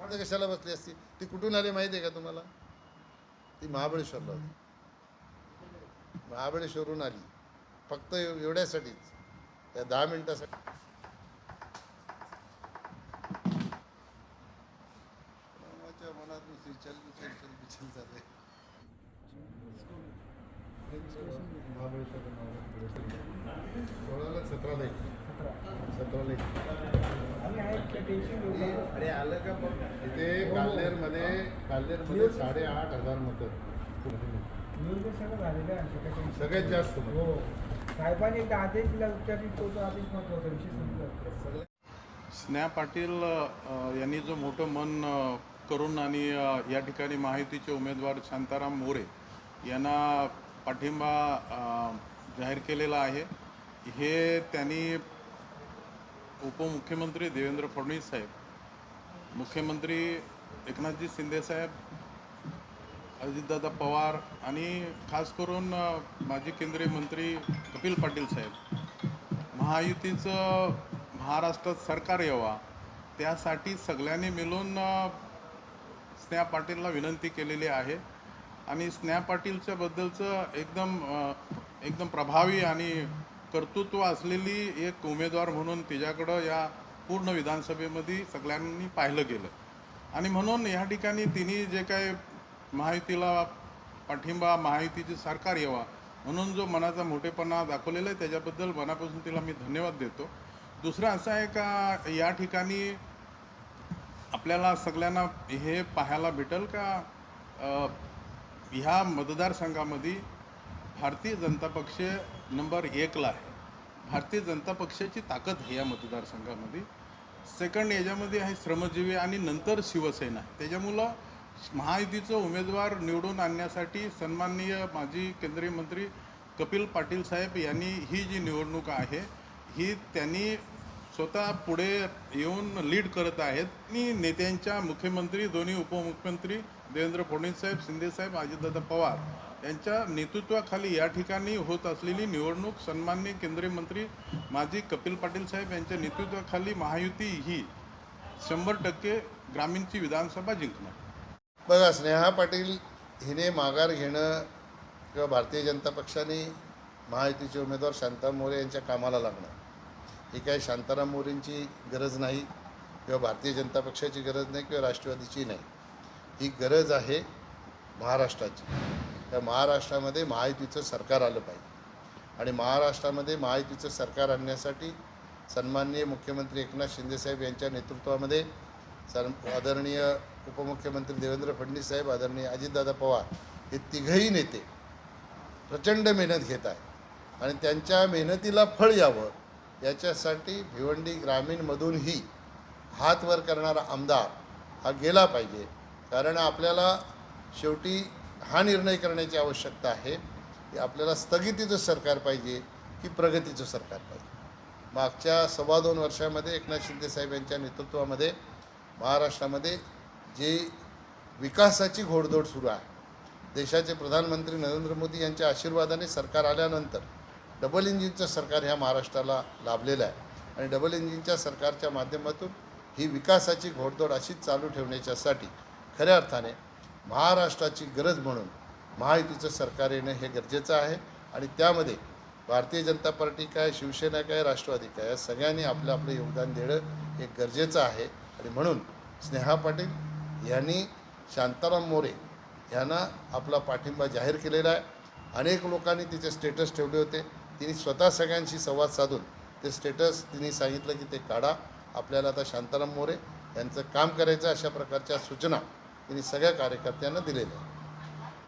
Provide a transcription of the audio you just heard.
पुढे कशाला बसली असती? ती कुठून आली माहिती आहे का तुम्हाला? ती महाबळेश्वरला होती. महाबळेश्वरून आली. फक्त एवढ्यासाठीच. त्या दहा मिनिटासाठी. मनात नुसती चल बिचल चल चाललंय. सोळाला सतराला एक. सतराला एक. अरे आलं का बघ इथे काल्हेरमध्ये काल्हेरमध्ये साडेआठ हजार मतं आहे सगळ्यात जास्त. हो साहेबांनी एकदा आदेश दिला उच्चारित तो तो आदेश महत्त्वाचा विषय समजला स्नेहा पाटील यांनी जो मोठं मन करून आणि या ठिकाणी महायुतीचे उमेदवार शांताराम मोरे यांना पाठिंबा जाहीर केलेला आहे. हे त्यांनी उपमुख्यमंत्री देवेंद्र फडणवीस साहेब मुख्यमंत्री एकनाथजी शिंदेसाहेब अजितदादा पवार आणि खास करून माजी केंद्रीय मंत्री कपिल पाटील साहेब. महायुतीचं महाराष्ट्रात सरकार यावा त्यासाठी सगळ्यांनी मिळून स्नेहा पाटीलला विनंती केलेली आहे. आणि स्नेहा पाटीलच्या बद्दलचं एकदम एकदम प्रभावी आणि कर्तृत्व असलेली एक उमेदवार म्हणून तिच्याकडं या पूर्ण विधानसभेमध्ये सगळ्यांनी पाहिलं गेलं. आणि म्हणून या ठिकाणी तिने जे काय महायुतीला पाठिंबा महायुतीचे सरकार यावा म्हणून जो मनाचा मोठेपणा दाखवलेला आहे त्याच्याबद्दल मनापासून तिला मी धन्यवाद देतो. दुसरं असं आहे का या ठिकाणी आपल्याला सगळ्यांना हे पाहायला भेटेल का ह्या मतदारसंघामध्ये भारतीय जनता पक्ष नंबर एकला आहे. भारतीय जनता पक्षाची ताकद आहे या मतदारसंघामध्ये सेकंड याच्यामध्ये आहे श्रमजीवी आणि नंतर शिवसेना. त्याच्यामुळं महायुतीचं उमेदवार निवडून आणण्यासाठी सन्माननीय माजी केंद्रीय मंत्री कपिल पाटील साहेब यांनी ही जी निवडणूक आहे ही त्यांनी स्वतः पुढे येऊन लीड करत आहेत. आणि नेत्यांच्या मुख्यमंत्री दोन्ही उपमुख्यमंत्री देवेंद्र फडणवीस साहेब शिंदे साहेब अजितदादा पवार यांच्या नेतृत्वाखाली या ठिकाणी होत असलेली निवडणूक सन्माननीय केंद्रीय मंत्री माजी कपिल पाटील साहेब यांच्या नेतृत्वाखाली महायुती ही शंभर टक्के ग्रामीणची विधानसभा जिंकणार. बघा स्नेहा पाटील हिने माघार घेणं किंवा भारतीय जनता पक्षाने महायुतीचे उमेदवार शांता मोरे यांच्या कामाला लागणं ही काही शांताराम मोरेंची गरज नाही किंवा भारतीय जनता पक्षाची गरज नाही किंवा राष्ट्रवादीची नाही. ही गरज आहे महाराष्ट्राची. त्या महाराष्ट्रामध्ये महायुतीचं सरकार आलं पाहिजे. आणि महाराष्ट्रामध्ये महायुतीचं सरकार आणण्यासाठी सन्माननीय मुख्यमंत्री एकनाथ शिंदेसाहेब यांच्या नेतृत्वामध्ये सन आदरणीय उपमुख्यमंत्री देवेंद्र फडणवीस साहेब आदरणीय अजितदादा पवार हे तिघही नेते प्रचंड मेहनत घेत आहेत. आणि त्यांच्या मेहनतीला फळ यावं याच्यासाठी भिवंडी ग्रामीणमधूनही हात वर करणारा आमदार हा गेला पाहिजे. कारण आपल्याला शेवटी हा निर्णय करण्याची आवश्यकता आहे. की आपल्याला स्थगितीचं सरकार पाहिजे की प्रगतीचं सरकार पाहिजे. मागच्या सव्वा दोन वर्षामध्ये एकनाथ शिंदे साहेब यांच्या नेतृत्वामध्ये महाराष्ट्रामध्ये जे विकासाची घोडदौड सुरू आहे. देशाचे प्रधानमंत्री नरेंद्र मोदी यांच्या आशीर्वादाने सरकार आल्यानंतर डबल इंजिनचं सरकार ह्या महाराष्ट्राला लाभलेलं आहे. आणि डबल इंजिनच्या सरकारच्या माध्यमातून ही विकासाची घोडदौड अशीच चालू ठेवण्याच्यासाठी खऱ्या अर्थाने महाराष्ट्राची गरज म्हणून महायुतीचं सरकार येणं हे गरजेचं आहे. आणि त्यामध्ये भारतीय जनता पार्टी काय शिवसेना काय राष्ट्रवादी काय या सगळ्यांनी आपलं आपलं योगदान देणं हे गरजेचं आहे. आणि म्हणून स्नेहा पाटील यांनी शांताराम मोरे यांना आपला पाठिंबा जाहीर केलेला आहे. अनेक लोकांनी तिचे स्टेटस ठेवले होते. तिने स्वतः सगळ्यांशी संवाद साधून ते स्टेटस तिने सांगितलं की ते काढा. आपल्याला आता शांताराम मोरे यांचं काम करायचं अशा प्रकारच्या सूचना तिने सगळ्या कार्यकर्त्यांना दिलेल्या आहेत.